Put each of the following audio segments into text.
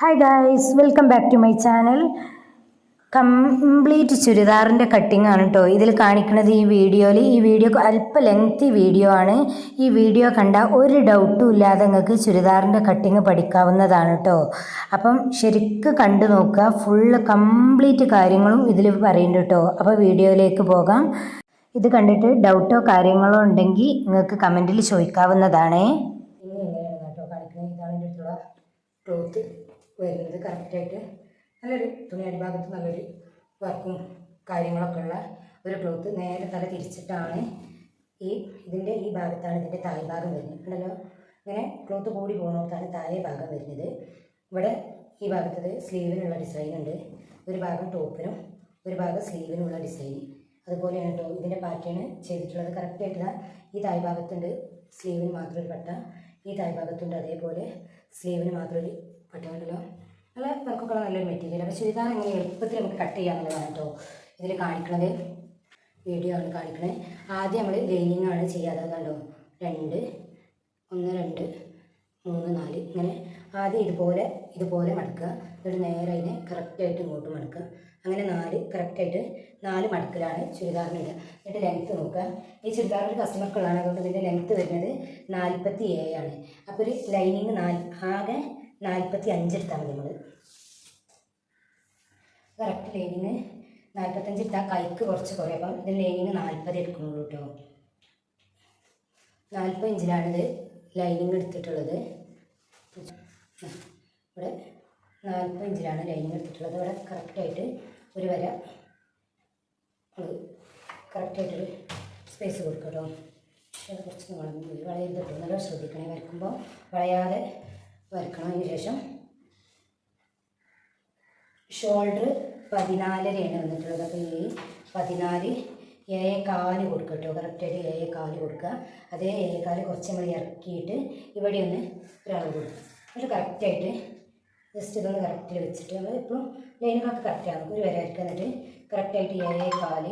Hi guys welcome back to my channel complete ചുരിദാറിന്റെ cutting ആണ് കേട്ടോ ഇതിൽ കാണിക്കുന്നത് ഈ വീഡിയോയിൽ ഈ വീഡിയോ അല്പ ലെങ്തി വീഡിയോ ആണ്. ഈ വീഡിയോ കണ്ട ഒരു ഡൗട്ടും ഇല്ലാതെ നിങ്ങൾക്ക് ചുരിദാറിന്റെ കട്ടിങ് പഠിക്കാവുന്നതാണ് കേട്ടോ അപ്പം ശരിക്ക് കണ്ടു നോക്കുക. ഫുള്ള് കംപ്ലീറ്റ് കാര്യങ്ങളും ഇതിൽ പറയുന്നുണ്ട് കേട്ടോ അപ്പോൾ വീഡിയോയിലേക്ക് പോകാം. ഇത് കണ്ടിട്ട് ഡൗട്ടോ കാര്യങ്ങളോ ഉണ്ടെങ്കിൽ നിങ്ങൾക്ക് കമന്റിൽ ചോദിക്കാവുന്നതാണേ ഇനി എങ്ങനെയാണ് കേട്ടോ കാണിക്കുന്നത് ഇതാണ് എന്റെ അടുത്തുള്ള ക്ലോത്ത് വരുന്നത് കറക്റ്റായിട്ട് നല്ലൊരു തുണി അടിഭാഗത്ത് നല്ലൊരു വർക്കും കാര്യങ്ങളൊക്കെ ഉള്ള ഒരു ക്ലോത്ത് നേരെ തല തിരിച്ചിട്ടാണ് ഈ ഇതിന്റെ ഈ ഭാഗത്താണ് ഇതിന്റെ താഴെ ഭാഗം വരുന്നത്. ഉണ്ടല്ലോ ഇങ്ങനെ ക്ലോത്ത് കൂടി പോകുന്നിടത്താണ് താഴെ ഭാഗം വരുന്നത്. ഇവിടെ ഈ ഭാഗത്തത് സ്ലീവിനുള്ള ഡിസൈൻ ഉണ്ട്. ഒരു ഭാഗം ടോപ്പിനും ഒരു ഭാഗം സ്ലീവിനുള്ള ഡിസൈൻ അതുപോലെയാണ് കേട്ടോ ഇതിന്റെ പാറ്റേൺ ചെയ്തിട്ടുള്ളത്. കറക്റ്റായിട്ടുള്ള ഈ താഴെ ഭാഗത്തുണ്ട് സ്ലീവിന് മാത്രം ഒരു പട്ട. ഈ താഴെ ഭാഗത്തുണ്ട് അതേപോലെ സ്ലീവിന് മാത്രം ഒരു പട്ട കണ്ടല്ലോ നല്ല വർക്കൊക്കെ നല്ലൊരു മെറ്റീരിയൽ അപ്പോൾ ചുരിദാർ എങ്ങനെ എളുപ്പത്തിൽ നമുക്ക് കട്ട് ചെയ്യാന്നുള്ളതാണ് കേട്ടോ ഇതിൽ കാണിക്കുന്നത് വീഡിയോ ആണ് കാണിക്കണത് ആദ്യം നമ്മൾ ലൈനിങ് ആണ് ചെയ്യാതെ കണ്ടോ? രണ്ട് ഒന്ന് രണ്ട് മൂന്ന് നാല്. ഇങ്ങനെ ആദ്യം ഇതുപോലെ ഇതുപോലെ മടക്കുക. എന്നിട്ട് നേരെ അതിനെ കറക്റ്റായിട്ട് ഇങ്ങോട്ട് മടക്കുക. അങ്ങനെ നാല് കറക്റ്റായിട്ട് നാല് മടക്കിലാണ് ചുരിദാറിന് ഇടുക എന്നിട്ട് ലെങ്ത്ത് നോക്കുക. ഈ ഒരു കസ്റ്റമർക്കുള്ളതാണ് അതുകൊണ്ട് ഇതിന്റെ ലെങ്ത്ത് വരുന്നത് നാൽപ്പത്തി ആണ്. അപ്പോൾ ഒരു ലൈനിങ് നാല് ആകെ നാൽപ്പത്തി അഞ്ച് എടുത്താൽ മതി നമ്മൾ കറക്റ്റ് ലൈനിങ് നാൽപ്പത്തഞ്ച് ഇട്ടാൽ കൈക്ക് കുറച്ച് കുറയും. അപ്പം ഇതിന് ലൈനിങ് നാൽപ്പത് എടുക്കുന്നുള്ളൂ കേട്ടോ. നാൽപ്പത് ഇഞ്ചിലാണിത് ലൈനിങ് എടുത്തിട്ടുള്ളത്. ഇവിടെ നാൽപ്പത് ഇഞ്ചിലാണ് ലൈനിങ് എടുത്തിട്ടുള്ളത്. ഇവിടെ കറക്റ്റായിട്ട് ഒരു വര. കറക്റ്റായിട്ടൊരു സ്പേസ് കൊടുക്കും കേട്ടോ കുറച്ച് വളഞ്ഞു പോയി നല്ല ശ്രദ്ധിക്കണേ. വരക്കുമ്പോൾ വളയാതെ വരക്കണം അതിന് ശേഷം ഷോൾഡർ പതിനാലരയാണ് വന്നിട്ടുള്ളത്. അപ്പോൾ ഈ പതിനാല് ഏഴ് കാൽ കൊടുക്കുക കേട്ടോ കറക്റ്റായിട്ട് ഏഴ് കാൽ കൊടുക്കുക. അതേ ഏഴ് കാൽ കുറച്ച് നമ്മൾ ഇറക്കിയിട്ട് ഇവിടെ ഒന്ന് ഒരളവ് കൊടുക്കുക. എന്നിട്ട് കറക്റ്റായിട്ട് ജസ്റ്റ് ഇതൊന്ന് കറക്റ്റിൽ വെച്ചിട്ട് നമ്മൾ ഇപ്പം ലൈനുകളൊക്കെ ആകും ഒരു വരെ വരയ്ക്കുക എന്നിട്ട് കറക്റ്റായിട്ട് ഏഴ് കാൽ.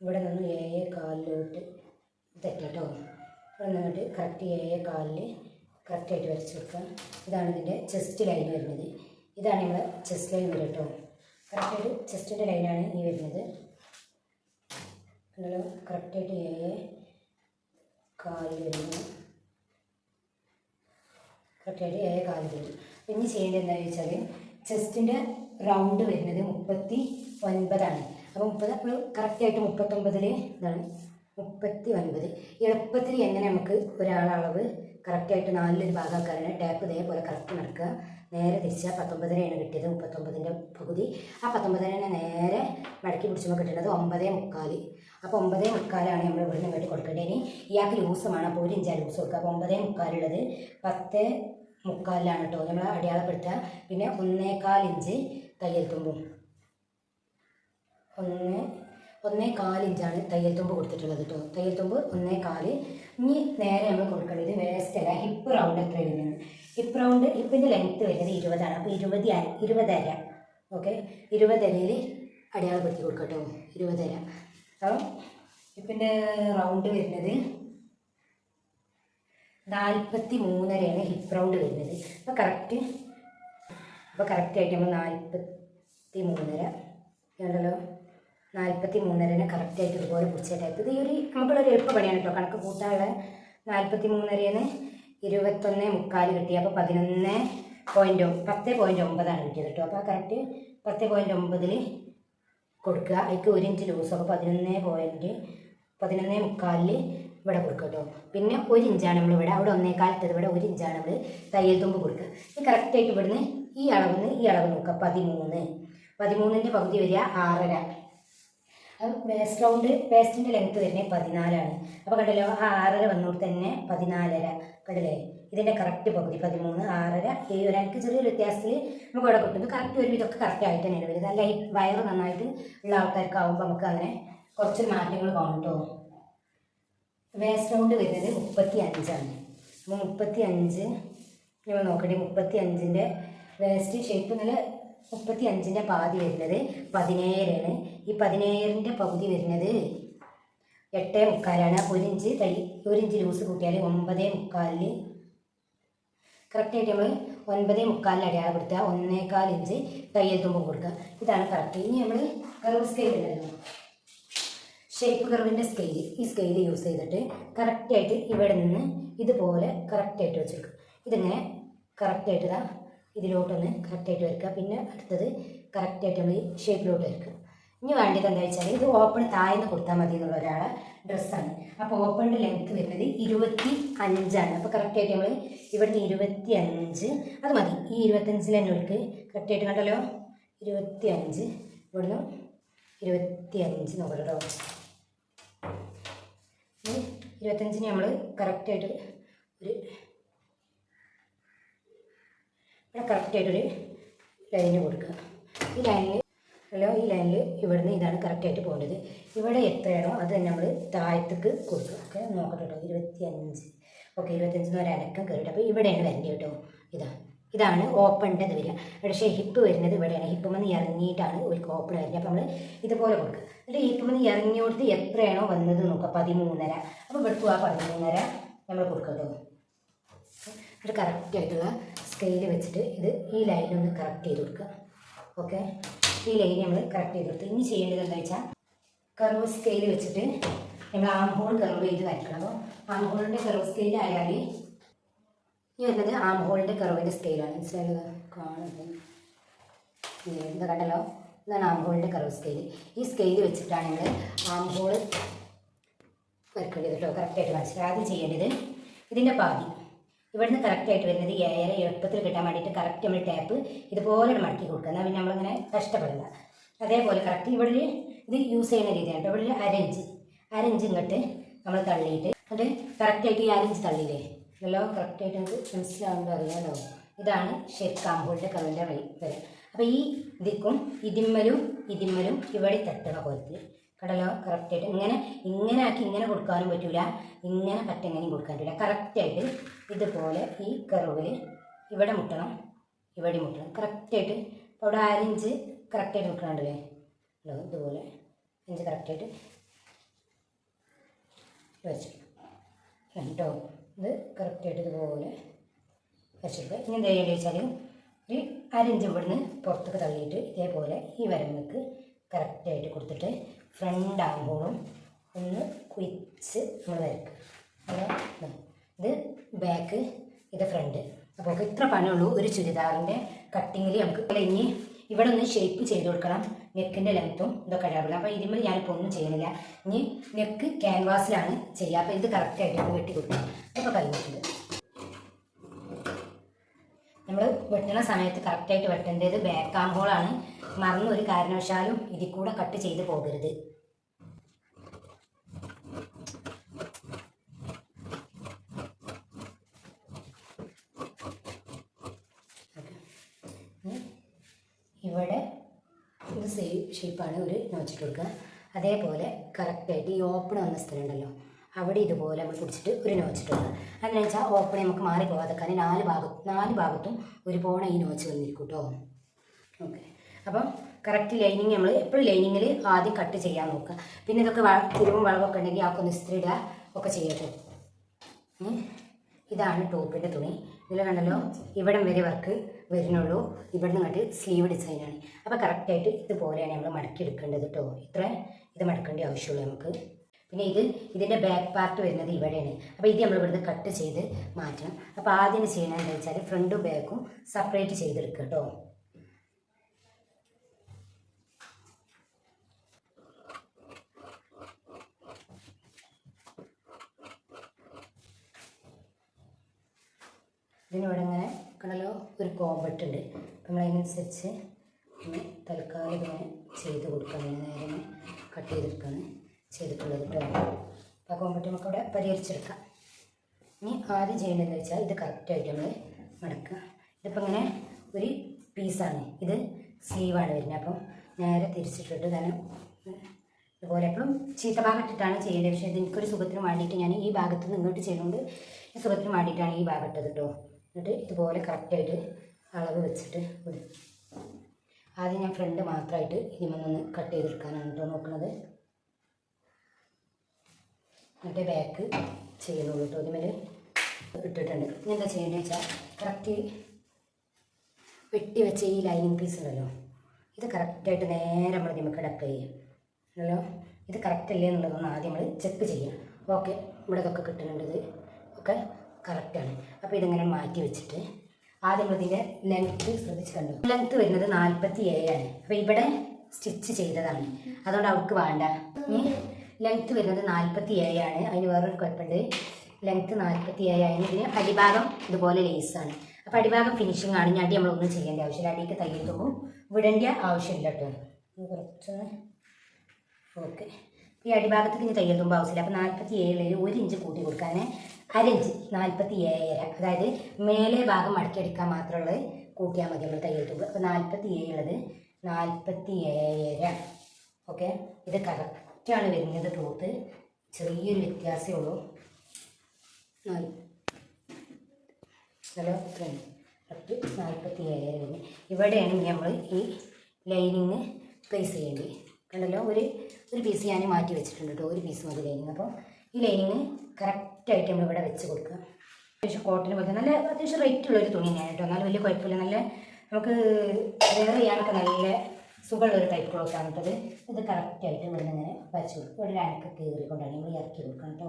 ഇവിടെ നിന്ന് ഏഴ് കാലിലോട്ട് തെറ്റാട്ടോ. ഇവിടെ നിന്നിട്ട് കറക്റ്റ് ഏഴ് കാലിൽ കറക്റ്റായിട്ട് വരച്ച് കൊടുക്കുക. ഇതാണ് ഇതിന്റെ ചെസ്റ്റ് ലൈൻ വരുന്നത്. ഇതാണ് നമ്മുടെ ചെസ്റ്റ് ലൈൻ വരും കേട്ടോ കറക്റ്റായിട്ട് ചെസ്റ്റിന്റെ ലൈനാണ് ഈ വരുന്നത്. കണ്ടല്ലോ? കറക്റ്റായിട്ട് ഏഴ് കാലിൽ വരുന്നു. കറക്റ്റായിട്ട് ഏഴ് കാലിൽ വരും ഇനി ചെയ്യേണ്ടത് എന്താണെന്ന് വെച്ചാൽ ചെസ്റ്റിന്റെ റൗണ്ട് വരുന്നത് മുപ്പത്തി ഒൻപതാണ് അപ്പോൾ മുപ്പത് നമ്മൾ കറക്റ്റായിട്ട് മുപ്പത്തൊമ്പതിൽ ഇതാണ്. മുപ്പത്തി ഒൻപത് എളുപ്പത്തിൽ എങ്ങനെ നമുക്ക് ഒരാളളവ് കറക്റ്റായിട്ട് നാലിലൊരു ഭാഗമാക്കാനാണ് ടാപ്പ് ഇതേപോലെ കറക്റ്റ് നടക്കുക. നേരെ തിരിച്ചാൽ പത്തൊമ്പതിനെയാണ് കിട്ടിയത് മുപ്പത്തൊമ്പതിന്റെ പകുതി. ആ പത്തൊമ്പതിനെ നേരെ മടക്കി പിടിച്ചുമ്പോൾ കിട്ടുന്നത് ഒമ്പതേ മുക്കാൽ അപ്പോൾ ഒമ്പതേ മുക്കാലാണ് നമ്മൾ ഇവിടുന്ന് ഇങ്ങോട്ട് കൊടുക്കേണ്ടത്. ഇനി ഇയാൾക്ക് ലൂസുമാണ് അപ്പോൾ ഒരു ഇഞ്ചാണ് ലൂസ് കൊടുക്കുക. അപ്പോൾ ഒമ്പതേ മുക്കാലുള്ളത് പത്ത് മുക്കാലിലാണ് കേട്ടോ നമ്മൾ അടയാളപ്പെടുത്തുക. പിന്നെ ഒന്നേകാൽ ഇഞ്ച് തയ്യൽ തുമ്പും ഒന്ന് ഒന്നേ കാലിഞ്ചാണ് തയ്യൽ തുമ്പ് കൊടുത്തിട്ടുള്ളത് കേട്ടോ തയ്യൽ തുമ്പ് ഒന്നേ കാൽ ഇനി നേരെ നമ്മൾ കൊടുക്കേണ്ടത് വേസ്റ്റ് അല്ല ഹിപ്പ് റൗണ്ട് എത്ര വരുന്നത്? ഹിപ്പ് റൗണ്ട് ഹിപ്പിന്റെ ലെങ്ത്ത് വരുന്നത് ഇരുപതാണ്. അപ്പോൾ ഇരുപത് അര- ഇരുപതര. ഓക്കെ ഇരുപതരയിൽ അടയാളപ്പെടുത്തി കൊടുക്കട്ടോ. കേട്ടോ ഇരുപതര. അപ്പം ഹിപ്പിന്റെ റൗണ്ട് വരുന്നത് നാൽപ്പത്തി മൂന്നരയാണ് ഹിപ്പ് റൗണ്ട് വരുന്നത് അപ്പോൾ കറക്റ്റ് അപ്പോൾ കറക്റ്റായിട്ട് നമ്മൾ നാൽപ്പത്തി മൂന്നര ഉണ്ടല്ലോ നാൽപ്പത്തി മൂന്നരനെ കറക്റ്റായിട്ട് ഇതുപോലെ പിടിച്ച ടൈപ്പ് ഇത് ഈ ഒരു നമുക്കുള്ളൊരു എളുപ്പ പണിയാണ് കേട്ടോ. കണക്ക് കൂട്ടാനുള്ള നാൽപ്പത്തി മൂന്നരന്ന് ഇരുപത്തൊന്ന് മുക്കാൽ കിട്ടി. അപ്പോൾ പതിനൊന്ന് പോയിന്റ് പത്ത് പോയിന്റ് ഒമ്പതാണ് കിട്ടിയത് കേട്ടോ. അപ്പോൾ കറക്റ്റ് പത്ത് പോയിന്റ് ഒമ്പതിൽ കൊടുക്കുക. അതിക്ക് ഒരു ഇഞ്ച് ലൂസ് അപ്പോൾ പതിനൊന്ന് പോയിന്റ് പതിനൊന്ന് മുക്കാലിൽ ഇവിടെ കൊടുക്കുക കേട്ടോ. പിന്നെ ഒരു ഇഞ്ചാണ് നമ്മൾ ഇവിടെ. അവിടെ ഒന്നേക്കാലത്തത് ഇവിടെ ഒരു ഇഞ്ചാണ് നമ്മൾ തയ്യൽ തുമ്പ് കൊടുക്കുക. ഇത് കറക്റ്റായിട്ട് ഇവിടുന്ന് ഈ അളവിന്ന് ഈ അളവ് നോക്കുക. പതിമൂന്ന്. പതിമൂന്നിന്റെ പകുതി വരിക ആറര. വേസ്റ്റ് റൗണ്ട് വേസ്റ്റിന്റെ ലെങ്ത്ത് വരുന്നത് പതിനാലാണ്. അപ്പോൾ കണ്ടല്ലോ ആ ആറര വന്നോട്ട് തന്നെ പതിനാലര. കണ്ടില്ലേ? ഇതിന്റെ കറക്റ്റ് പകുതി പതിമൂന്ന് ആറര. ഈ എനിക്ക് ചെറിയൊരു വ്യത്യാസത്തിൽ നമുക്ക് ഇവിടെ കിട്ടുന്നത് കറക്റ്റ് ഒരു ഇതൊക്കെ കറക്റ്റ് ആയിട്ട് തന്നെയാണ് വരുന്നത്. അല്ല ഈ വയറ് നന്നായിട്ട് ഉള്ള ആൾക്കാർക്ക് ആകുമ്പോൾ നമുക്ക് അങ്ങനെ കുറച്ച് മാറ്റങ്ങൾ കാണും കേട്ടോ വേസ്റ്റ് റൗണ്ട് വരുന്നത് മുപ്പത്തി അഞ്ചാണ് അപ്പോൾ മുപ്പത്തി അഞ്ച് നമ്മൾ നോക്കട്ടെ മുപ്പത്തി അഞ്ചിന്റെ വേസ്റ്റ് ഷേപ്പ് നല്ല മുപ്പത്തി അഞ്ചിന്റെ പാതി വരുന്നത് പതിനേഴാണ്. ഈ പതിനേഴിന്റെ പകുതി വരുന്നത് എട്ട് മുക്കാലാണ്. ഒരു ഇഞ്ച് തൈ ഒരു ഇഞ്ച് ലൂസ് കൂട്ടിയാൽ ഒമ്പത് മുക്കാലിൽ കറക്റ്റായിട്ട് നമ്മൾ ഒൻപത് മുക്കാലിന് അടയാളപ്പെടുത്തുക. ഒന്നേകാൽ ഇഞ്ച് തയ്യൽ തുമ്പും കൊടുക്കുക. ഇതാണ് കറക്റ്റ് ഇനി നമ്മൾ കർവ് സ്കെയിൽ ഉണ്ടല്ലോ ഷേപ്പ് കർവിന്റെ സ്കെയിൽ ഈ സ്കെയിൽ യൂസ് ചെയ്തിട്ട് കറക്റ്റായിട്ട് ഇവിടെ നിന്ന് ഇതുപോലെ കറക്റ്റായിട്ട് വെച്ചെടുക്കും ഇതിങ്ങനെ കറക്റ്റായിട്ട് ഇതാ ഇതിലോട്ടൊന്ന് കറക്റ്റായിട്ട് വരയ്ക്കുക. പിന്നെ അടുത്തത് കറക്റ്റായിട്ട് നമ്മൾ ഷേപ്പിലോട്ട് വരയ്ക്കുക. ഇനി വേണ്ടത് എന്താ വെച്ചാൽ ഇത് ഓപ്പൺ താഴ്ന്ന് കൊടുത്താൽ മതി എന്നുള്ള ഒരാളെ ഡ്രസ്സാണ് അപ്പോൾ ഓപ്പണിന്റെ ലെങ്ത് വരുന്നത് ഇരുപത്തി അഞ്ചാണ് അപ്പോൾ കറക്റ്റായിട്ട് നമ്മൾ ഇവിടുന്ന് ഇരുപത്തി അഞ്ച് അത് മതി. ഈ ഇരുപത്തഞ്ചിൽ തന്നെ അവർക്ക് കറക്റ്റായിട്ട് കണ്ടല്ലോ? ഇരുപത്തി അഞ്ച് ഇവിടുന്ന് ഇരുപത്തി അഞ്ച് നോക്കട്ടോ ഇരുപത്തഞ്ചിന് നമ്മൾ കറക്റ്റായിട്ട് ഒരു ഇവിടെ കറക്റ്റായിട്ടൊരു ലൈന് കൊടുക്കുക. ഈ ലൈനിൽ അല്ലോ ഈ ലൈനിൽ ഇവിടുന്ന് ഇതാണ് കറക്റ്റായിട്ട് പോകേണ്ടത്. ഇവിടെ എത്രയാണോ അത് തന്നെ നമ്മൾ താഴത്തേക്ക് കൊടുക്കുക. ഓക്കെ നോക്കട്ടെ കേട്ടോ ഇരുപത്തി അഞ്ച് ഓക്കെ ഇരുപത്തഞ്ചിന് ഒരു അനക്കം കയറിയിട്ട് അപ്പോൾ ഇവിടെയാണ് വരേണ്ടത് കേട്ടോ ഇതാ ഇതാണ് ഓപ്പൺ ഇത് വരിക പക്ഷേ ഹിപ്പ് വരുന്നത് ഇവിടെയാണ്. ഹിപ്പ് വന്ന് ഇറങ്ങിയിട്ടാണ് ഒരു ഓപ്പൺ വരുന്നത്. അപ്പോൾ നമ്മൾ ഇതുപോലെ കൊടുക്കുക. എന്നിട്ട് ഹിപ്പ് വന്ന് ഇറങ്ങി കൊടുത്ത് എത്രയാണോ വന്നത് നോക്കുക. പതിമൂന്നര. അപ്പോൾ ഇവിടുത്തെ ആ പതിമൂന്നര നമ്മൾ കൊടുക്കുക കേട്ടോ. എന്നിട്ട് കറക്റ്റ് ആയിട്ടുള്ള സ്കെയിൽ വെച്ചിട്ട് ഇത് ഈ ലൈനൊന്ന് കറക്റ്റ് ചെയ്ത് കൊടുക്കുക. ഓക്കെ ഈ ലൈൻ നമ്മൾ കറക്റ്റ് ചെയ്ത് കൊടുത്ത് ഇനി ചെയ്യേണ്ടത് എന്താ വെച്ചാൽ കർവ് സ്കെയിൽ വെച്ചിട്ട് നമ്മൾ ആം ഹോൾ കർവ് ചെയ്ത് വരയ്ക്കണം അപ്പോൾ ആം ഹോളിന്റെ കർവ് സ്കെയിൽ ആയാൽ ഈ വരുന്നത് ആം ഹോളിന്റെ കർവിന്റെ സ്കെയിലാണ് മനസ്സിലായത് കാണുന്നത്. എന്താ കണ്ടല്ലോ? ഇതാണ് ആം ഹോളിന്റെ കർവ് സ്കെയിൽ ഈ സ്കെയിൽ വെച്ചിട്ടാണ് നിങ്ങൾ ആം ഹോൾ വരക്കേണ്ടത് കേട്ടോ. കറക്റ്റായിട്ട് മനസ്സിലായി? ആദ്യം ചെയ്യേണ്ടത് ഇതിന്റെ പാതി. ഇവിടുന്ന് കറക്റ്റായിട്ട് വരുന്നത് ഏഴര എളുപ്പത്തിൽ കിട്ടാൻ വേണ്ടിയിട്ട് കറക്റ്റ് നമ്മൾ ടാപ്പ് ഇതുപോലെ മടക്കി കൊടുക്കുക. എന്നാൽ പിന്നെ നമ്മളിങ്ങനെ കഷ്ടപ്പെടില്ല അതേപോലെ കറക്റ്റ് ഇവിടെ ഇത് യൂസ് ചെയ്യുന്ന രീതിയാണ് ഇവിടെ ഒരു അരഞ്ച് അരഞ്ച് ഇങ്ങോട്ട് നമ്മൾ തള്ളിയിട്ട് അത് കറക്റ്റായിട്ട് ഈ അരഞ്ച് തള്ളിയില്ലേ? ഇതല്ലോ കറക്റ്റായിട്ട് നമുക്ക് മനസ്സിലാവുന്നത് അറിയാമല്ലോ ഇതാണ് ശരിക്കും കവിന്റെ വഴി വരെ അപ്പോൾ ഈ ഇതിക്കും ഇതിമ്മലും ഇതിമ്മലും ഇവിടെ തട്ടണ കോലത്തിൽ കടലോ കറക്റ്റായിട്ട് ഇങ്ങനെ ഇങ്ങനെ ആക്കി ഇങ്ങനെ കൊടുക്കാനും പറ്റൂല. ഇങ്ങനെ പറ്റെങ്ങനെയും കൊടുക്കാൻ പറ്റില്ല കറക്റ്റായിട്ട് ഇതുപോലെ ഈ കറുവിൽ ഇവിടെ മുട്ടണം ഇവിടെ മുട്ടണം. കറക്റ്റായിട്ട് ഇപ്പോൾ അവിടെ അരഞ്ച് കറക്റ്റായിട്ട് മുട്ടണുണ്ടല്ലേ ഹലോ ഇതുപോലെ അഞ്ച് കറക്റ്റായിട്ട് വെച്ചു. കേട്ടോ ഇത് കറക്റ്റായിട്ട് ഇതുപോലെ വെച്ചെടുക്കുക ഇനി എന്താ ചെയ്യേണ്ടത് വെച്ചാൽ ഒരു അരഞ്ച് ഇവിടുന്ന് പുറത്തേക്ക് തള്ളിയിട്ട് ഇതേപോലെ ഈ വരമ്പക്ക് കറക്റ്റായിട്ട് കൊടുത്തിട്ട് ഫ്രണ്ട് ആകുമ്പോഴും ഒന്ന് കുയിച്ച് നമ്മൾ വരക്കുക അതാ ഇത്. ബാക്ക് ഇത് ഫ്രണ്ട് അപ്പോൾ ഇത്ര പണിയുള്ളൂ. ഒരു ചുരിദാറിന്റെ കട്ടിങ്ങിൽ നമുക്ക് ഇനി ഇവിടെ ഒന്ന് ഷേപ്പ് ചെയ്ത് കൊടുക്കണം. നെക്കിന്റെ ലെങ്ത്തും ഇതൊക്കെ ഇടാറില്ല അപ്പോൾ ഇതിന്മേൽ ഞാനിപ്പോൾ ഒന്നും ചെയ്യുന്നില്ല ഇനി നെക്ക് ക്യാൻവാസിലാണ് ചെയ്യുക. അപ്പോൾ ഇത് കറക്റ്റായിട്ട് വെട്ടി കൊടുക്കണം ഇതൊക്കെ കഴിഞ്ഞിട്ടുണ്ട്. നമ്മൾ വെട്ടണ സമയത്ത് കറക്റ്റായിട്ട് വെട്ടേണ്ടത് ബാക്ക് ആം ഹോളാണ് മറന്ന് ഒരു കാരണവശാലും ഇതിൽ കൂടെ കട്ട് ചെയ്ത് പോകരുത്. ഇവിടെ ഇത് സെയിം ഷേപ്പാണ് ഒരു നോച്ചിട്ട് കൊടുക്കുക അതേപോലെ കറക്റ്റായിട്ട് ഈ ഓപ്പൺ വന്ന സ്ഥലം ഉണ്ടല്ലോ അവിടെ ഇതുപോലെ നമ്മൾ പിടിച്ചിട്ട് ഒരു നോച്ചിട്ട് കൊടുക്കുക അതെന്ന് വെച്ചാൽ ഓപ്പൺ നമുക്ക് മാറി പോകാതെക്കാൻ നാല് ഭാഗത്ത് നാല് ഭാഗത്തും ഒരു പോണ ഈ നോച്ച് വന്നിരിക്കും കേട്ടോ ഓക്കെ അപ്പം കറക്റ്റ് ലൈനിങ് നമ്മൾ എപ്പോഴും ലൈനിങ്ങിൽ ആദ്യം കട്ട് ചെയ്യാൻ നോക്കുക. പിന്നെ ഇതൊക്കെ തിരുവും വളവൊക്കെ ഉണ്ടെങ്കിൽ ആക്കൊന്ന് ഇസ്ത്രി ഇടുക ഒക്കെ ചെയ്യട്ടെ ഇതാണ് ടോപ്പിന്റെ തുണി. ഇതിൽ കണ്ടല്ലോ ഇവിടം വരെ വർക്ക് വരുന്നുള്ളൂ. ഇവിടുന്ന് ഇങ്ങോട്ട് സ്ലീവ് ഡിസൈനാണ് അപ്പോൾ കറക്റ്റായിട്ട് ഇതുപോലെയാണ് നമ്മൾ മടക്കി എടുക്കേണ്ടത് കേട്ടോ ഇത്ര ഇത് മടക്കേണ്ട ആവശ്യമുള്ളൂ നമുക്ക്. പിന്നെ ഇത് ഇതിന്റെ ബാക്ക് പാർട്ട് വരുന്നത് ഇവിടെയാണ്. അപ്പോൾ ഇത് നമ്മൾ ഇവിടുന്ന് കട്ട് ചെയ്ത് മാറ്റണം. അപ്പോൾ ആദ്യം ചെയ്യണത് എന്താ വെച്ചാൽ ഫ്രണ്ടും ബാക്കും സെപ്പറേറ്റ് ചെയ്തെടുക്കുക കേട്ടോ ഇതിനിവിടെ ഇങ്ങനെ കണ്ടല്ലോ ഒരു കോമ്പറ്റുണ്ട്. നമ്മൾ അതിനനുസരിച്ച് തൽക്കാലം ഇങ്ങനെ ചെയ്ത് കൊടുക്കാൻ നേരെ കട്ട് ചെയ്തെടുക്കാണ്. ചെയ്തിട്ടുള്ളത് കേട്ടോ. അപ്പോൾ ആ കോമ്പറ്റ് നമുക്ക് അവിടെ പരിഹരിച്ചെടുക്കാം. ഇനി ആദ്യം ചെയ്യേണ്ടതെന്ന് വെച്ചാൽ ഇത് കറക്റ്റായിട്ട് നമ്മൾ മടക്കുക. ഇതിപ്പോൾ ഇങ്ങനെ ഒരു പീസാണ് ഇത് സ്ലീവാണ് വരുന്നത്. അപ്പം നേരെ തിരിച്ചിട്ടിട്ട് കാരണം ഇതുപോലെ എപ്പോഴും ചീത്ത ഭാഗം ഇട്ടിട്ടാണ് ചെയ്യേണ്ടത്. പക്ഷേ ഇത് എനിക്കൊരു സുഖത്തിന് വേണ്ടിയിട്ട് ഞാൻ ഈ ഭാഗത്ത് നിന്ന് ഇങ്ങോട്ട് ചെയ്യുന്നുണ്ട് സുഖത്തിന് വേണ്ടിയിട്ടാണ് ഈ ഭാഗം ഇട്ടത് കേട്ടോ. എന്നിട്ട് ഇതുപോലെ കറക്റ്റായിട്ട് അളവ് വെച്ചിട്ട് വിടും ആദ്യം ഞാൻ ഫ്രണ്ട് മാത്രമായിട്ട് ഇതിമൊന്നൊന്ന് കട്ട് ചെയ്തെടുക്കാനാണ് കേട്ടോ നോക്കുന്നത് എന്നിട്ട് ബാക്ക് ചെയ്യുന്നുള്ളൂ കേട്ടോ ഇതിമേൽ ഇട്ടിട്ടുണ്ട്. ഇനി എന്താ ചെയ്യേണ്ടത് വെച്ചാൽ കറക്റ്റ് വെട്ടി വെച്ച ഈ ലൈനിങ് പീസ് ഉണ്ടല്ലോ ഇത് കറക്റ്റായിട്ട് നേരെ നമ്മൾ നമുക്ക് ഡക്ക് ചെയ്യാം. അല്ലോ? ഇത് കറക്റ്റ് അല്ലേ എന്നുള്ളതൊന്ന് ആദ്യം നമ്മൾ ചെക്ക് ചെയ്യാം. ഓക്കെ ഇവിടെ ഇതൊക്കെ കിട്ടുന്നുണ്ട് ഇത്. ഒക്കെ കറക്റ്റാണ് അപ്പോൾ ഇതിങ്ങനെ മാറ്റി വെച്ചിട്ട് ആദ്യം ഇതിന്റെ ലെങ്ത്ത് ശ്രദ്ധിച്ച് കണ്ടു? ലെങ്ത്ത് വരുന്നത് നാൽപ്പത്തി ഏഴാണ് അപ്പോൾ ഇവിടെ സ്റ്റിച്ച് ചെയ്തതാണ്. അതുകൊണ്ട് അവൾക്ക് വേണ്ട. ലെങ്ത്ത് വരുന്നത് നാൽപ്പത്തി ഏഴാണ് അതിന് വേറൊരു കുഴപ്പമുണ്ട്. ലെങ്ത്ത് നാൽപ്പത്തി ഏഴാണ് ഇതിന് അടിഭാഗം ഇതുപോലെ ലേസാണ് അപ്പോൾ അടിഭാഗം ഫിനിഷിംഗ് ആണ്. അടി നമ്മളൊന്നും ചെയ്യേണ്ട ആവശ്യമില്ല. അടിയൊക്കെ തയ്യൽ തോന്നും വിടേണ്ട ആവശ്യമില്ല കേട്ടോ. കുറച്ച്. ഓക്കെ ഈ അടിഭാഗത്തേക്ക് ഇനി തയ്യൽ തുമ്പ് ആവശ്യമില്ല. അപ്പോൾ നാൽപ്പത്തി ഏഴിൽ ഒരു ഇഞ്ച് കൂട്ടി കൊടുക്കാൻ അരഞ്ച് നാൽപ്പത്തി ഏഴര അതായത് മേലെ ഭാഗം മടക്കിയെടുക്കാൻ മാത്രമുള്ളത് കൂട്ടിയാൽ മതി നമ്മൾ തയ്യൽ തുമ്പ് അപ്പോൾ നാൽപ്പത്തി ഏഴുള്ളത് നാൽപ്പത്തി ഏഴര ഓക്കെ? ഇത് കറക്റ്റാണ് വരുന്നത് ക്ലോത്ത് ചെറിയൊരു വ്യത്യാസമേ ഉള്ളൂ. ഹലോ കറക്റ്റ് നാൽപ്പത്തി ഏഴര വരുന്നത് ഇവിടെയാണ് നമ്മൾ ഈ ലൈനിങ് പ്ലേസ് ചെയ്യേണ്ടത്. കണ്ടല്ലോ? ഒരു ഒരു പീസ് ഞാൻ മാറ്റി വെച്ചിട്ടുണ്ട് കേട്ടോ. ഒരു പീസ് മതി ലൈനിങ് അപ്പോൾ ഈ ലൈനിങ് കറക്റ്റായിട്ട് നമ്മൾ ഇവിടെ വെച്ച് കൊടുക്കുക. അത്യാവശ്യം കോട്ടൺ പോലത്തെ നല്ല അത്യാവശ്യം റേറ്റ് ഉള്ളൊരു തുണി തന്നെയാണ് കേട്ടോ. എന്നാലും വലിയ കുഴപ്പമില്ല. നല്ല നമുക്ക് വേറെ ചെയ്യാനൊക്കെ നല്ല സുഖമുള്ളൊരു ടൈപ്പ് ക്ലോത്ത് ആണ് കേട്ടത് ഇത്. കറക്റ്റായിട്ട് ഇവിടെ നിന്ന് ഇങ്ങനെ വരച്ച് കൊടുക്കും ഇവിടെ അനക്ക് കീറിക്കൊണ്ടാണ് നമ്മൾ ഇറക്കി കൊടുക്കണം കേട്ടോ.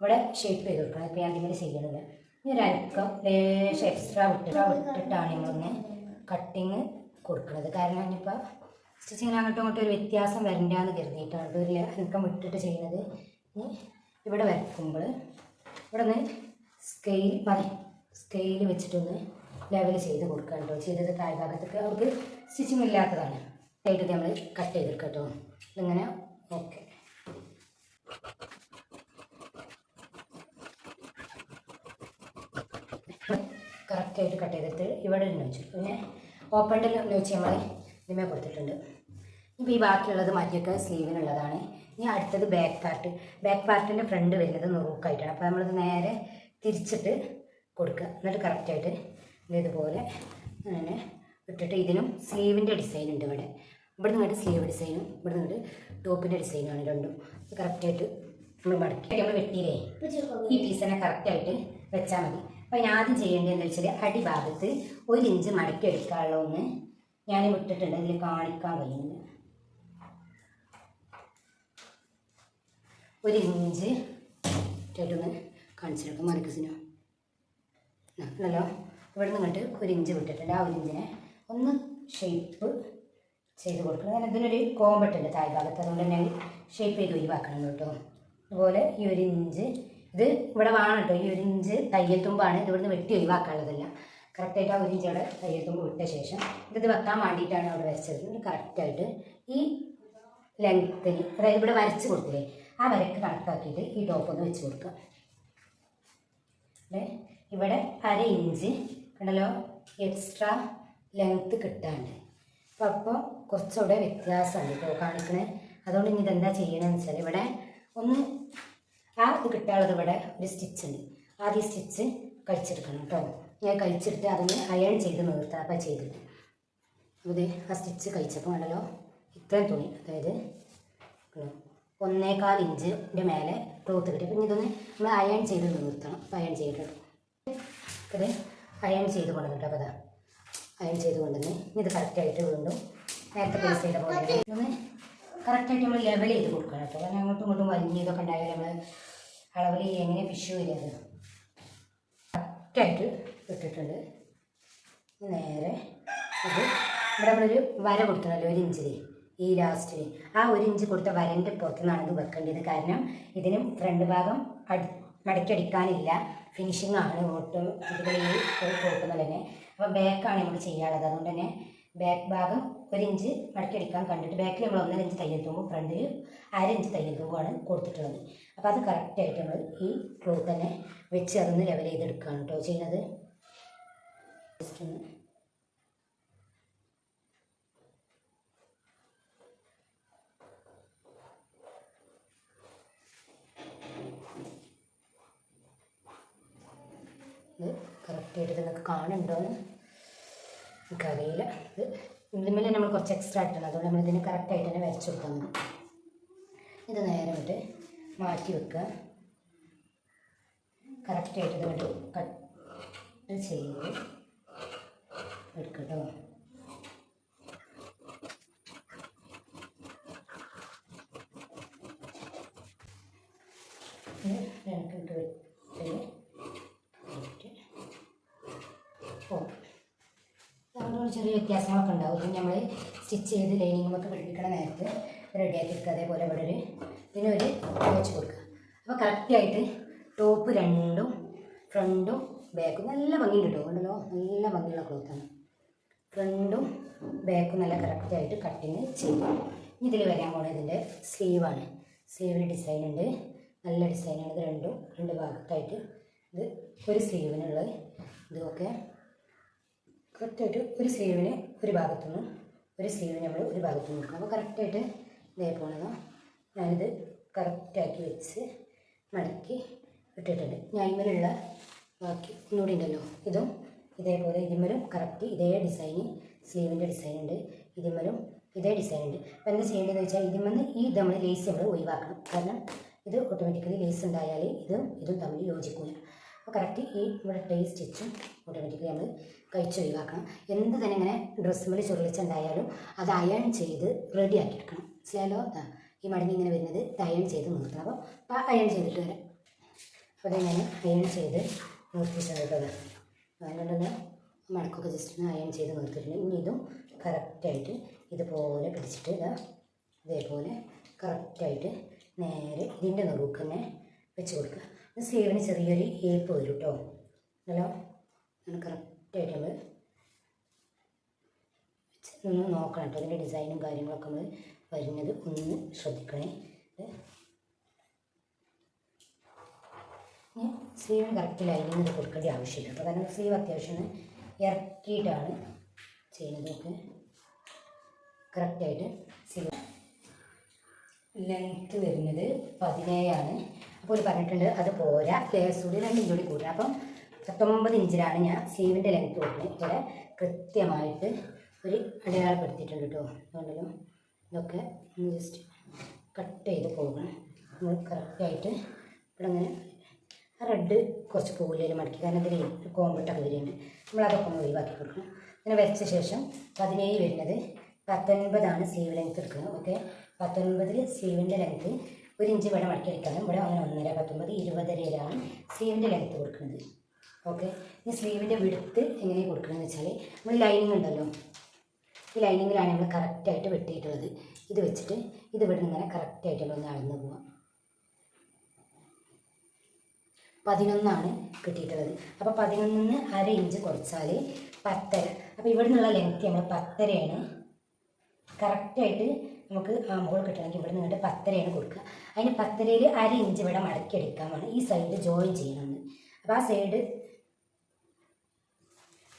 ഇവിടെ ഷേപ്പ് ചെയ്ത് കൊടുക്കണം ഇപ്പോൾ ഞാൻ ഇതിങ്ങനെ ചെയ്യണില്ല ഇനി ഒരു അനക്കം ലേശം എക്സ്ട്രാ വിട്ടിട്ട് വിട്ടിട്ടാണ് നമ്മളിങ്ങനെ കട്ടിങ് കൊടുക്കുന്നത്. കാരണം ഇനിയിപ്പോൾ സ്റ്റിച്ചിങ്ങിന് അങ്ങോട്ടും ഇങ്ങോട്ടും ഒരു വ്യത്യാസം വരണ്ടാന്ന് കരുതിയിട്ടാണ് ഒരു അനക്കം വിട്ടിട്ട് ചെയ്യുന്നത്. ഇനി ഇവിടെ വരക്കുമ്പോൾ ഇവിടെ നിന്ന് സ്കെയിൽ പറ സ്കെയിൽ വെച്ചിട്ടൊന്ന് ലെവൽ ചെയ്ത് കൊടുക്കുക കേട്ടോ. ചെയ്തത് താഴെ ഭാഗത്തേക്ക് അവർക്ക് സ്റ്റിച്ചിങ് ഇല്ലാത്തതാണ്. ആയിട്ട് നമ്മൾ കട്ട് ചെയ്തെടുക്കുക കേട്ടോ. ഇങ്ങനെ ഓക്കെ കറക്റ്റായിട്ട് കട്ട് ചെയ്തിട്ട് ഇവിടെ നോച്ചു പിന്നെ ഓപ്പണിൽ വെച്ച് നമ്മൾ ഇതിമേ കൊടുത്തിട്ടുണ്ട്. ഇപ്പോൾ ഈ ബാക്കിയുള്ളത് മറ്റൊക്കെ സ്ലീവിനുള്ളതാണ്. ഇനി അടുത്തത് ബാക്ക് പാർട്ട് ബാക്ക് പാർട്ടിന്റെ ഫ്രണ്ട് വരുന്നത് നുറുക്കായിട്ടാണ്. അപ്പോൾ നമ്മളിത് നേരെ തിരിച്ചിട്ട് കൊടുക്കുക. എന്നിട്ട് കറക്റ്റായിട്ട് ഇതുപോലെ അങ്ങനെ ഇട്ടിട്ട് ഇതിനും സ്ലീവിന്റെ ഡിസൈൻ ഉണ്ട് ഇവിടെ. ഇവിടെ നിന്നിട്ട് സ്ലീവ് ഡിസൈനും ഇവിടെ നിന്നിട്ട് ടോപ്പിന്റെ ഡിസൈനാണ് രണ്ടും. കറക്റ്റായിട്ട് നമ്മൾ മടക്കി നമ്മൾ വെട്ടിയില്ലേ ഈ പീസിനെ കറക്റ്റായിട്ട് വെച്ചാൽ മതി. അപ്പോൾ ഞാൻ ആദ്യം ചെയ്യേണ്ടതെന്ന് വെച്ചാൽ അടിഭാഗത്ത് ഒരു ഇഞ്ച് മടക്കി എടുക്കാനുള്ള ഒന്ന് ഞാൻ വിട്ടിട്ടുണ്ട് ഇതിൽ കാണിക്കാൻ കഴിയുന്നില്ല. ഒരു ഇഞ്ച് ഇട്ടിട്ടൊന്ന് കൊടുക്കും മറിക്കസിനോ നല്ലോ ഇവിടെ നിന്ന് ഇങ്ങോട്ട് ഒരു ഇഞ്ച് വിട്ടിട്ടുണ്ട്. ആ ഒരു ഇഞ്ചിനെ ഒന്ന് ഷേപ്പ് ചെയ്ത് കൊടുക്കണം. കാരണം ഇതിനൊരു കോമ്പട്ടുണ്ട് തായ് ഭാഗത്ത്. അതുകൊണ്ട് തന്നെ ഷേപ്പ് ചെയ്ത് ഒഴിവാക്കണം കേട്ടോ. അതുപോലെ ഈ ഒരു ഇഞ്ച് ഇത് ഇവിടെ വേണം കേട്ടോ. ഈ ഒരു ഇഞ്ച് തയ്യൽ തുമ്പാണ് ഇത് ഇവിടുന്ന് വെട്ടി ഒഴിവാക്കാനുള്ളതല്ല. കറക്റ്റായിട്ട് ആ ഒരു ഇഞ്ച് അവിടെ തയ്യൽ തുമ്പ് വിട്ട ശേഷം ഇത് വെക്കാൻ വേണ്ടിയിട്ടാണ് അവിടെ വരച്ചത്. കറക്റ്റായിട്ട് ഈ ലെങ്ത്തിന് അതായത് ഇവിടെ വരച്ച് കൊടുത്തില്ലേ ആ വരക്ക് കണക്കാക്കിയിട്ട് ഈ ടോപ്പ് ഒന്ന് വെച്ച് കൊടുക്കുക. അല്ലേ ഇവിടെ അര ഇഞ്ച് കണ്ടല്ലോ? എക്സ്ട്രാ ലെങ്ത്ത് കിട്ടാണ്ട്. അപ്പോൾ അപ്പോൾ കുറച്ചുകൂടെ വ്യത്യാസമാണ് ഇപ്പോൾ കാണിക്കണേ. അതുകൊണ്ട് ഇനി ഇതെന്താ ചെയ്യണമെന്ന് വെച്ചാൽ ഇവിടെ ഒന്ന് ആ ഇത് കിട്ടാനുള്ളത് ഇവിടെ ഒരു സ്റ്റിച്ച് ഉണ്ട്. ആദ്യം സ്റ്റിച്ച് കഴിച്ചെടുക്കണം കേട്ടോ. ഞാൻ കഴിച്ചിട്ട് അതിന് അയൺ ചെയ്ത് നിർത്താം. അപ്പം ചെയ്തിട്ട്. ഇത് ആ സ്റ്റിച്ച് കഴിച്ചപ്പോൾ കണ്ടല്ലോ? ഇത്രയും തുണി. അതായത് ഒന്നേകാൽ ഇഞ്ചിന്റെ മേലെ ക്ലോത്ത് കിട്ടി പിന്നെ ഇതൊന്ന് നമ്മൾ അയൺ ചെയ്ത് നിർത്തണം. അയൺ ചെയ്തിട്ട് ഇത് അയൺ ചെയ്ത് കൊണ്ടുവന്നിട്ട് അപ്പോൾ അയൺ ചെയ്ത് കൊണ്ടുവന്ന് ഇനി ഇത് കറക്റ്റായിട്ട് വീണ്ടും നേരത്തെ പ്ലേസ് ചെയ്ത പോലെ ഒന്ന് കറക്റ്റായിട്ട് നമ്മൾ ലെവൽ ചെയ്ത് കൊടുക്കണം കേട്ടോ. കാരണം അങ്ങോട്ടും ഇങ്ങോട്ടും വലിഞ്ഞതൊക്കെ ഉണ്ടായാലും നമ്മൾ അളവിൽ എങ്ങനെ ഫിഷ് വരുന്നത് കറക്റ്റായിട്ട് ഇട്ടിട്ടുണ്ട്. നേരെ ഇത് ഇവിടെ നമ്മളൊരു വര കൊടുത്തണല്ലോ ഒരു ഇഞ്ചിൽ ഈ ലാസ്റ്റിൽ ആ ഒരു ഇഞ്ച് കൊടുത്ത വരന്റെ പുറത്തുനിന്നാണ് ഇത് വെക്കേണ്ടത്. കാരണം ഇതിനും ഫ്രണ്ട് ഭാഗം അടി മടക്കിയടിക്കാനില്ല. ഫിനിഷിംഗ് ആണ് ഓട്ട് ഇതിൽ കൊടുക്കുന്നത് തന്നെ അപ്പോൾ ബാക്കാണ് നമ്മൾ ചെയ്യാനുള്ളത്. അതുകൊണ്ട് തന്നെ ബാക്ക് ഭാഗം ഒരു ഇഞ്ച് മടക്കിയടിക്കാൻ കണ്ടിട്ട് ബാക്കിൽ നമ്മൾ ഒന്നര ഇഞ്ച് തയ്യൽ തുമ്പും ഫ്രണ്ടിൽ അര ഇഞ്ച് തയ്യൽ തുമ്പുമാണ് കൊടുത്തിട്ടുള്ളത്. അപ്പോൾ അത് കറക്റ്റായിട്ട് നമ്മൾ ഈ ക്ലോത്ത് തന്നെ വെച്ച് അതൊന്ന് ലെവൽ ചെയ്തെടുക്കുകയാണ് കേട്ടോ ചെയ്യുന്നത്. ജസ്റ്റ് ഒന്ന് ഇത് കറക്റ്റായിട്ട് നിങ്ങൾക്ക് കാണുന്നുണ്ടോയെന്ന് എനിക്കറിയില്ല. ഇത് ഇതിന്മേലെ നമ്മൾ കുറച്ച് എക്സ്ട്രാ ഇട്ടണം അതുകൊണ്ട് നമ്മൾ ഇതിന് കറക്റ്റായിട്ട് തന്നെ വരച്ചു കൊടുക്കാൻ ഇത് നേരെ വിട്ട് മാറ്റി വെക്കുക. കറക്റ്റായിട്ട് ഇതുകൊണ്ട് വിട്ട് കട്ട് ചെയ്ത് എടുക്കട്ടോ. ഇത് രണ്ടിട്ട് വെട്ടിൽ വെട്ടി പോകും അതുകൊണ്ട് ചെറിയ വ്യത്യാസങ്ങളൊക്കെ ഉണ്ടാവും. ഇത് നമ്മൾ സ്റ്റിച്ച് ചെയ്ത് ലൈനിങ്ങും ഒക്കെ പിടിപ്പിക്കണ നേരത്ത് റെഡിയാക്കി എടുക്കുക. അതേപോലെ ഇവിടെ ഒരു ഇതിനൊരു വെച്ച് കൊടുക്കുക. അപ്പോൾ കറക്റ്റായിട്ട് ടോപ്പ് രണ്ടും ഫ്രണ്ടും ബാക്കും നല്ല ഭംഗിയുണ്ട് കേട്ടോ. നല്ല ഭംഗിയുള്ള ക്ലോത്താണ് ഫ്രണ്ടും ബാക്കും നല്ല കറക്റ്റായിട്ട് കട്ടിങ് ചെയ്യും. ഇതിൽ വരാൻ ഇതിന്റെ സ്ലീവാണ് സ്ലീവിന് ഡിസൈൻ ഉണ്ട്. നല്ല ഡിസൈനാണ് ഇത് രണ്ടും. രണ്ട് ഭാഗത്തായിട്ട് ഇത് ഒരു സ്ലീവിനുള്ളത് ഇതൊക്കെ കറക്റ്റായിട്ട് ഒരു സ്ലീവിന് ഒരു ഭാഗത്തു നിന്നും ഒരു സ്ലീവിന് നമ്മൾ ഒരു ഭാഗത്തു നിന്ന് കൊടുക്കണം അപ്പോൾ കറക്റ്റായിട്ട് ഇതേപോലെ ഞാനിത് കറക്റ്റാക്കി വെച്ച് മടക്കി ഇട്ടിട്ടുണ്ട്. ഞാൻ ഇമ്മലുള്ള ബാക്കി ഒന്നുകൂടി ഉണ്ടല്ലോ. ഇതും ഇതേപോലെ ഇതിമ്മലും കറക്റ്റ് ഇതേ ഡിസൈന് സ്ലീവിന്റെ ഡിസൈൻ ഉണ്ട്. ഇതിമ്മലും ഇതേ ഡിസൈൻ ഉണ്ട്. അപ്പോൾ എന്താ ചെയ്യേണ്ടതെന്ന് വെച്ചാൽ ഇതിമെന്ന് ഈ നമ്മൾ ലേസ് നമ്മൾ ഒഴിവാക്കണം. കാരണം ഇത് ഓട്ടോമാറ്റിക്കലി ലേസ് ഉണ്ടായാൽ ഇതും ഇതും തമ്മിൽ യോജിക്കില്ല അപ്പോൾ കറക്റ്റ് ഈ ഇവിടെ ടേസ്റ്റ് സ്റ്റിച്ചും ഓട്ടോമാറ്റിക്കലി നമ്മൾ കഴിച്ച് ഒഴിവാക്കണം. എന്ത് തന്നെ ഇങ്ങനെ ഡ്രസ്സുമ്മൽ ചുരുളിച്ചുണ്ടായാലും അത് അയൺ ചെയ്ത് റെഡി ആക്കി എടുക്കണം. മനസ്സിലായാലോ ഈ മടങ്ങി ഇങ്ങനെ വരുന്നത് അയൺ ചെയ്ത് നിർത്തണം അപ്പോൾ അയൺ ചെയ്തിട്ട് വരാം. അപ്പോൾ ഞാൻ അയൺ ചെയ്ത് നിർത്തിയിട്ടുണ്ട് കേട്ടോ. അതുകൊണ്ടൊന്ന് മടക്കൊക്കെ ജസ്റ്റ് ഒന്ന് അയൺ ചെയ്ത് നിർത്തിയിട്ടുണ്ട്. ഇനി ഇതും കറക്റ്റായിട്ട് ഇതുപോലെ പിടിച്ചിട്ട് ഇതാ ഇതേപോലെ കറക്റ്റായിട്ട് നേരെ ഇതിന്റെ നുറുക്ക് തന്നെ വെച്ച് കൊടുക്കുക. സ്ലീവിന് ചെറിയൊരു ഏപ്പ് വരും കേട്ടോ. ഹലോ? അങ്ങനെ കറക്റ്റായിട്ട് നമ്മൾ ഒന്ന് നോക്കണം കേട്ടോ. അതിന്റെ ഡിസൈനും കാര്യങ്ങളൊക്കെ നമ്മൾ വരുന്നത് ഒന്ന് ശ്രദ്ധിക്കണേ. ഇനി സ്ലീവിന് കറക്റ്റ് ലൈനിങ് ഇത് കൊടുക്കേണ്ട ആവശ്യമില്ല. അപ്പോൾ കാരണം സ്ലീവ് അത്യാവശ്യം ഇറക്കിയിട്ടാണ് ഇറക്കിയിട്ടാണ് നമുക്ക് കറക്റ്റായിട്ട് സ്ലീവ് ലെങ്ത്ത് വരുന്നത് പതിനേഴാണ്. അപ്പോൾ പറഞ്ഞിട്ടുണ്ട് അത് പോരാ. ലേസ് കൂടി രണ്ടും കൂടി കൂടുക അപ്പം പത്തൊമ്പത് ഇഞ്ചിലാണ് ഞാൻ സ്ലീവിന്റെ ലെങ്ത്ത് കൊടുക്കുന്നത്. ഇവിടെ കൃത്യമായിട്ട് ഒരു അടയാളപ്പെടുത്തിയിട്ടുണ്ട് കേട്ടോ അതുകൊണ്ടും ഇതൊക്കെ ജസ്റ്റ് കട്ട് ചെയ്ത് പോകണം. നമ്മൾ കറക്റ്റായിട്ട് ഇവിടെ അങ്ങനെ ആ റെഡ് കുറച്ച് പൂവിലേൽ മടക്കി. കാരണം ഇതിൽ കോമ്പിട്ടൊക്കെ വരുന്നുണ്ട് നമ്മളതൊക്കെ ഒന്ന് ഒഴിവാക്കി കൊടുക്കണം. ഇങ്ങനെ വരച്ച ശേഷം പതിനേഴ് വരുന്നത് പത്തൊൻപതാണ് സ്ലീവ് ലെങ്ത് എടുക്കുന്നത്. ഓക്കെ? പത്തൊൻപതിൽ സ്ലീവിന്റെ ലെങ്ത് ഒരു ഇഞ്ച് ഇവിടെ മടക്കി എടുക്കാനും ഇവിടെ അങ്ങനെ ഒന്നര പത്തൊമ്പത് ഇരുപതരയിലാണ് സ്ലീവിന്റെ ലെങ്ത് കൊടുക്കുന്നത്. ഓക്കെ ഈ സ്ലീവിന്റെ വിടുത്ത് എങ്ങനെ കൊടുക്കണമെന്ന് വെച്ചാൽ നമ്മൾ ലൈനിങ് ഉണ്ടല്ലോ. ഈ ലൈനിങ്ങിലാണ് നമ്മൾ കറക്റ്റായിട്ട് വെട്ടിയിട്ടുള്ളത്. ഇത് വെച്ചിട്ട് ഇത് ഇവിടെ ഇങ്ങനെ കറക്റ്റായിട്ടുള്ള ഒന്ന് അളന്ന് പോവാം. പതിനൊന്നാണ് കിട്ടിയിട്ടുള്ളത്. അപ്പോൾ പതിനൊന്നിന് അര ഇഞ്ച് കുറച്ചാൽ പത്തര. അപ്പോൾ ഇവിടെ നിന്നുള്ള ലെങ്ത്ത് നമ്മൾ പത്തരയാണ് കറക്റ്റായിട്ട് നമുക്ക് ആ ആമ്പോൾ കിട്ടണമെങ്കിൽ ഇവിടെ നിന്നിട്ട് പത്തരയാണ് കൊടുക്കുക. അതിന് പത്തരയിൽ അര ഇഞ്ച് ഇവിടെ മടക്കി എടുക്കാമാണ് ഈ സൈഡ് ജോയിൻ ചെയ്യണമെന്ന് അപ്പോൾ ആ സൈഡ്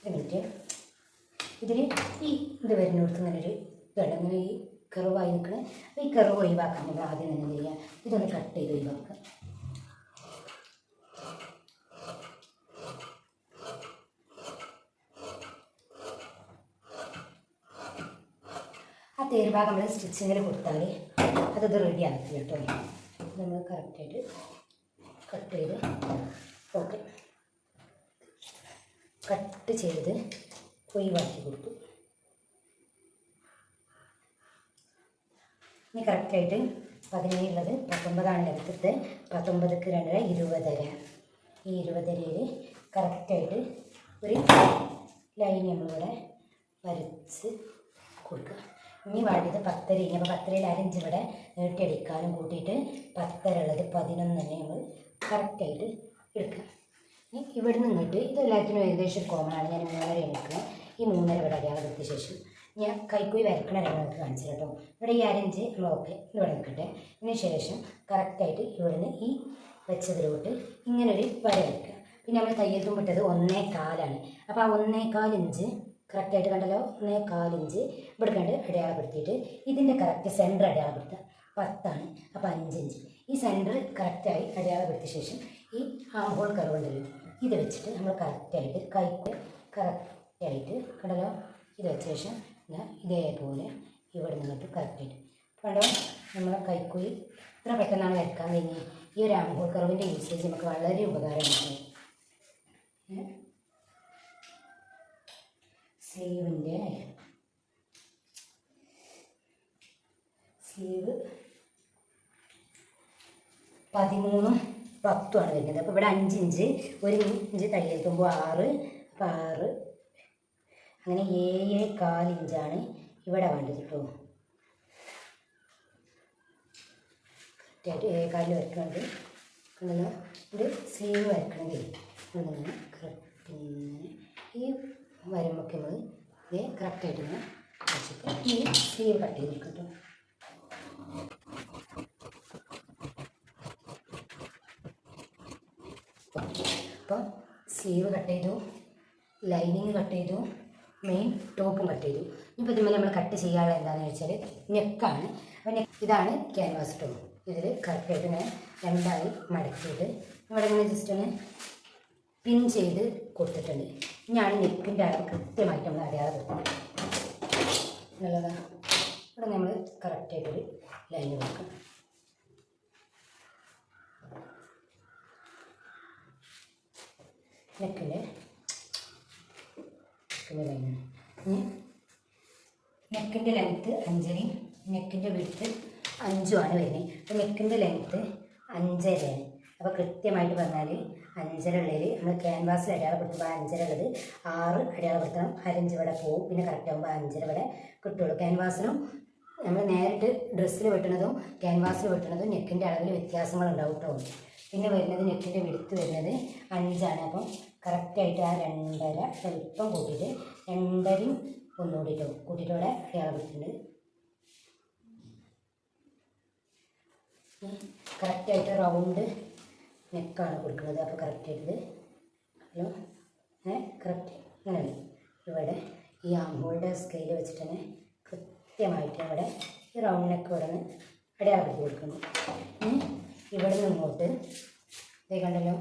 മിനിറ്റ്. ഇതിൽ ഈ ഇത് വരുന്നിടത്ത് ഇങ്ങനെ ഒരു ഇങ്ങനെ ഈ കറുവായി നിൽക്കണേ ഈ കറുവ് ഒഴിവാക്കാൻ നമ്മൾ ആദ്യം തന്നെ ചെയ്യുക ഇതൊന്ന് കട്ട് ചെയ്ത് ഒഴിവാക്കുക. ആ തേരുഭാഗം നമ്മൾ സ്റ്റിച്ചിങ്ങിൽ കൊടുത്താൽ അതത് റെഡി ആക്കി കേട്ടോ. നമ്മൾ കറക്റ്റായിട്ട് കട്ട് ചെയ്ത്. ഓക്കെ. കട്ട് ചെയ്ത് ഒഴിവാക്കി കൊടുത്തു. ഇനി കറക്റ്റായിട്ട് പതിനേഴുള്ളത് പത്തൊമ്പതാണ് എടുത്തിട്ട് പത്തൊമ്പതിക്ക് രണ്ടര ഇരുപതര. ഈ ഇരുപതരയിൽ കറക്റ്റായിട്ട് ഒരു ലൈൻ നമ്മളിവിടെ വരച്ച് കൊടുക്കുക. ഇനി വേണ്ടത് പത്തര ഇനി അപ്പോൾ പത്തരയിൽ അരഞ്ച് ഇവിടെ നീട്ടിയടിക്കാനും കൂട്ടിയിട്ട് പത്തര ഉള്ളത് പതിനൊന്ന് തന്നെ നമ്മൾ കറക്റ്റായിട്ട് എടുക്കുക. ഇവിടെ നിന്ന് ഇങ്ങോട്ട് ഇതെല്ലാത്തിനും ഏകദേശം ആണ്. ഞാൻ മൂന്നര എടുക്കുന്നത് ഈ മൂന്നര ഇവിടെ അടയാളപ്പെടുത്തിയ ശേഷം ഞാൻ കൈക്കൂയി വരക്കണ നിങ്ങൾക്ക് കാണിച്ചു കേട്ടോ ഇവിടെ ഈ അരഞ്ച് ബ്ലോക്ക് ഇവിടെ നിൽക്കട്ടെ. ഇതിന് ശേഷം കറക്റ്റായിട്ട് ഇവിടെ നിന്ന് ഈ വെച്ചതിലോട്ട് ഇങ്ങനൊരു വര വയ്ക്കുക പിന്നെ നമ്മൾ തയ്യൽ തുമ്പിട്ടത് ഒന്നേ കാലാണ് അപ്പോൾ ആ ഒന്നേ കാൽ ഇഞ്ച് കറക്റ്റായിട്ട് കണ്ടല്ലോ? ഒന്നേ കാൽ ഇഞ്ച് ഇവിടെ കണ്ട് അടയാളപ്പെടുത്തിയിട്ട് ഇതിന്റെ കറക്റ്റ് സെന്റർ അടയാളപ്പെടുത്തുക. പത്താണ്. അപ്പോൾ അഞ്ചഞ്ച് ഈ സെന്റർ കറക്റ്റായി അടയാളപ്പെടുത്തിയ ശേഷം ഈ ആം ഹോൾ ഇത് വെച്ചിട്ട് നമ്മൾ കറക്റ്റായിട്ട് കൈക്ക് കറക്റ്റായിട്ട് കടലോ ഇത് വെച്ച ശേഷം ഇതാ ഇതേപോലെ ഇവിടെ നിന്നിട്ട് കറക്റ്റായിട്ട് പടം നമ്മളെ കൈക്കുഴി ഇത്ര പെട്ടെന്നാണ് വരക്കാൻ കഴിഞ്ഞ് ഈ ഒരു ആം കറവിന്റെ യൂസേജ് നമുക്ക് വളരെ ഉപകാരമാണ്. സ്ലീവിന്റെ സ്ലീവ് പതിമൂന്നും പത്തുമാണ് വരുന്നത് അപ്പോൾ ഇവിടെ അഞ്ച് ഇഞ്ച് ഒരു ഇഞ്ച് തയ്യൽ തുമ്പ് ആറ് അപ്പോൾ ആറ്. അങ്ങനെ ഏഴ് കാൽ ഇഞ്ചാണ് ഇവിടെ വേണ്ടത് കേട്ടോ. കറക്റ്റായിട്ട് ഏഴ് കാലിൽ വരയ്ക്കുന്നുണ്ട്. കണ്ടല്ലോ ഇത് സ്ലീവ് വരയ്ക്കണത് അങ്ങനെ ഇങ്ങനെ ഈ വരുമ്പോൾ നമ്മൾ ഇത് കറക്റ്റായിട്ട് ഇങ്ങനെ ഈ സ്ലീവ് കട്ട് ചെയ്ത് കൊടുക്കും കേട്ടോ അപ്പോൾ സ്ലീവ് കട്ട് ചെയ്തു ലൈനിങ് കട്ട് ചെയ്തു മെയിൻ ടോപ്പും കട്ട് ചെയ്തു. ഇപ്പോൾ ഇതിന്മേൽ നമ്മൾ കട്ട് ചെയ്യാനുള്ള എന്താണെന്ന് വെച്ചാൽ നെക്കാണ് അപ്പം ഇതാണ് ക്യാൻവാസ് ടോപ്പ് ഇതിൽ കറക്റ്റായിട്ട് ഇങ്ങനെ രണ്ടായി മടക്കിയിട്ട് ഇവിടെ ഇങ്ങനെ ജസ്റ്റ് ഒന്ന് പിൻ ചെയ്ത് കൊടുത്തിട്ടുണ്ട്. ഞാൻ നെക്കിന്റെ അളവ് കൃത്യമായിട്ട് നമ്മൾ അറിയാതെ നല്ലതാണ് ഇവിടെ നമ്മൾ കറക്റ്റായിട്ടൊരു ലൈൻ കൊടുക്കണം നെക്കിന്റെ നെക്കിന്റെ ലെങ്ത്ത് അഞ്ചരയും നെക്കിന്റെ വിടുത്ത് അഞ്ചുമാണ് വരുന്നത് അപ്പോൾ നെക്കിന്റെ ലെങ്ത്ത് അഞ്ചരയാണ് അപ്പോൾ കൃത്യമായിട്ട് പറഞ്ഞാൽ അഞ്ചര ഉള്ളതിൽ നമ്മൾ ക്യാൻവാസിൽ അടയാളപ്പെടുത്തുമ്പോൾ അഞ്ചര ഉള്ളത് ആറ് അടയാളപ്പെടുത്തണം. അരഞ്ച് ഇവിടെ പോവും. പിന്നെ കറക്റ്റ് ആകുമ്പോൾ അഞ്ചര ഇവിടെ കിട്ടുള്ളൂ. ക്യാൻവാസിനും നമ്മൾ നേരിട്ട് ഡ്രസ്സിൽ വെട്ടുന്നതും ക്യാൻവാസിൽ വെട്ടുന്നതും നെക്കിന്റെ അളവിൽ വ്യത്യാസങ്ങളുണ്ടാവും കേട്ടോ പിന്നെ വരുന്നത് നെക്കിന്റെ വിടുത്ത് വരുന്നത് അഞ്ചാണ്. അപ്പം കറക്റ്റായിട്ട് ആ രണ്ടര സ്വല്പം കൂട്ടിയിട്ട് രണ്ടരയും ഒന്നുകൂടിട്ടോ കൂട്ടിയിട്ട് ഇവിടെ അടയാളപ്പെടുത്തുന്നുണ്ട് കറക്റ്റായിട്ട് റൗണ്ട് നെക്കാണ് കൊടുക്കുന്നത്. അപ്പോൾ കറക്റ്റായിട്ട് ഹലോ ഏ കറക്റ്റ്. ഇങ്ങനെയല്ലേ ഇവിടെ ഈ ആംഹോളുടെ സ്കെയിൽ വെച്ചിട്ട് തന്നെ കൃത്യമായിട്ട് അവിടെ ഈ റൗണ്ട് നെക്ക് ഇവിടെ നിന്ന് അടയാളപ്പെടുത്തി കൊടുക്കുന്നു. ഇനി ഇവിടെ നിന്ന് ഇങ്ങോട്ട് ഇതേ കണ്ടല്ലോ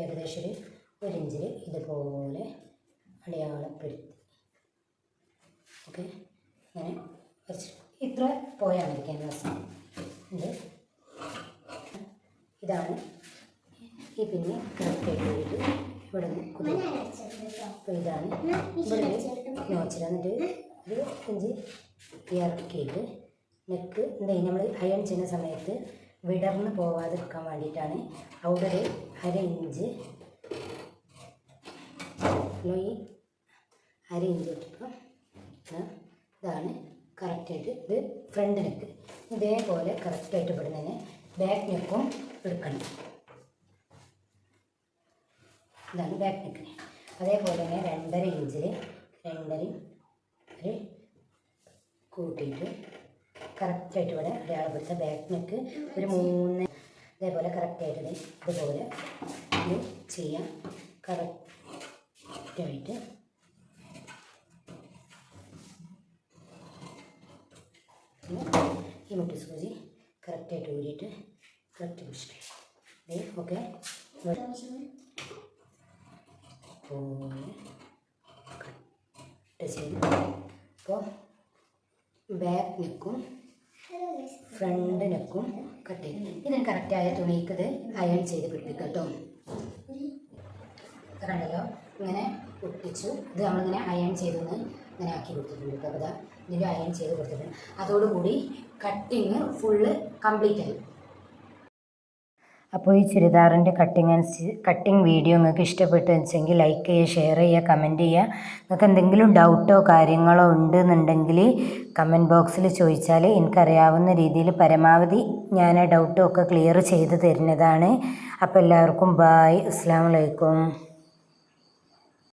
ഏകദേശം ഒരു ഒരിഞ്ചിൽ ഇഞ്ചിൽ ഇതുപോലെ അടയാളപ്പെടുത്തി. ഓക്കെ. അങ്ങനെ വരച്ചിട്ട് ഇത്ര പോയാൽ മതി ക്യാൻവാസ് ഇത് ഇതാണ്. ഈ പിന്നെ പോയിട്ട് ഇവിടെ നിന്ന് അപ്പോൾ ഇതാണ് ഇവിടെ നോച്ചിൽ എന്നിട്ട് ഒരു ഇഞ്ച് ഇറക്കിയിട്ട് നെക്ക് എന്താ നമ്മൾ അയൺ ചെയ്യുന്ന സമയത്ത് വിടർന്ന് പോവാതിരിക്കാൻ വേണ്ടിയിട്ടാണ്. അവിടെ ഒരു അര ഇഞ്ച്. ഈ അര ഇഞ്ച് ഇട്ടിപ്പോൾ ഇതാണ് കറക്റ്റായിട്ട് ഇത് ഫ്രണ്ട് നെക്ക്. ഇതേപോലെ കറക്റ്റായിട്ട് ഇവിടുന്ന് ബാക്ക് നെക്കും എടുക്കണം. ഇതാണ് ബാക്ക് നെക്കിന് അതേപോലെ തന്നെ രണ്ടര ഇഞ്ചിൽ രണ്ടര ഒരു കൂട്ടിയിട്ട് കറക്റ്റായിട്ട് ഇവിടെ അടയാളം ബാക്ക് നെക്ക് ഒരു മൂന്ന് ഇതേപോലെ കറക്റ്റായിട്ട് ഇതുപോലെ ഇത് ചെയ്യാം. കറക്റ്റായിട്ട് ഈ മുട്ടി സൂചി കറക്റ്റായിട്ട് ഊരിയിട്ട് കറക്റ്റ് പിടിച്ചിട്ട്. ഓക്കെ പോലെ ചെയ്ത്. അപ്പോൾ ബാക്ക് നെക്കും ഫ്രണ്ട് നെക്കും കട്ട് ചെയ്യും ഇതിന് കറക്റ്റായ തുണിക്ക് ഇത് അയൺ ചെയ്ത് പിടിപ്പിക്കുക കേട്ടോ. കണ്ടല്ലോ? ഇങ്ങനെ ഒട്ടിച്ചു ഇത് നമ്മളിങ്ങനെ അയൺ ചെയ്തൊന്ന് ഇങ്ങനെ ആക്കി കൊടുത്തിട്ടുണ്ട് കേട്ടോ. അപ്പോൾ ഇതിന്റെ അയൺ ചെയ്ത് കൊടുത്തിട്ടുണ്ട്. അതോടുകൂടി കട്ടിങ് ഫുള്ള് കംപ്ലീറ്റ് ആയി. അപ്പോൾ ഈ ചുരിദാറിന്റെ കട്ടിങ് അനുസരിച്ച് കട്ടിങ് വീഡിയോ നിങ്ങൾക്ക് ഇഷ്ടപ്പെട്ടു വെച്ചെങ്കിൽ ലൈക്ക് ചെയ്യുക ഷെയർ ചെയ്യുക കമന്റ് ചെയ്യുക. നിങ്ങൾക്ക് എന്തെങ്കിലും ഡൗട്ടോ കാര്യങ്ങളോ ഉണ്ടെന്നുണ്ടെങ്കിൽ കമന്റ് ബോക്സിൽ ചോദിച്ചാൽ എനിക്കറിയാവുന്ന രീതിയിൽ പരമാവധി ഞാൻ ആ ഡൗട്ടും ഒക്കെ ക്ലിയർ ചെയ്ത് തരുന്നതാണ്. അപ്പോൾ എല്ലാവർക്കും ബായ് അസ്സാം വലൈക്കും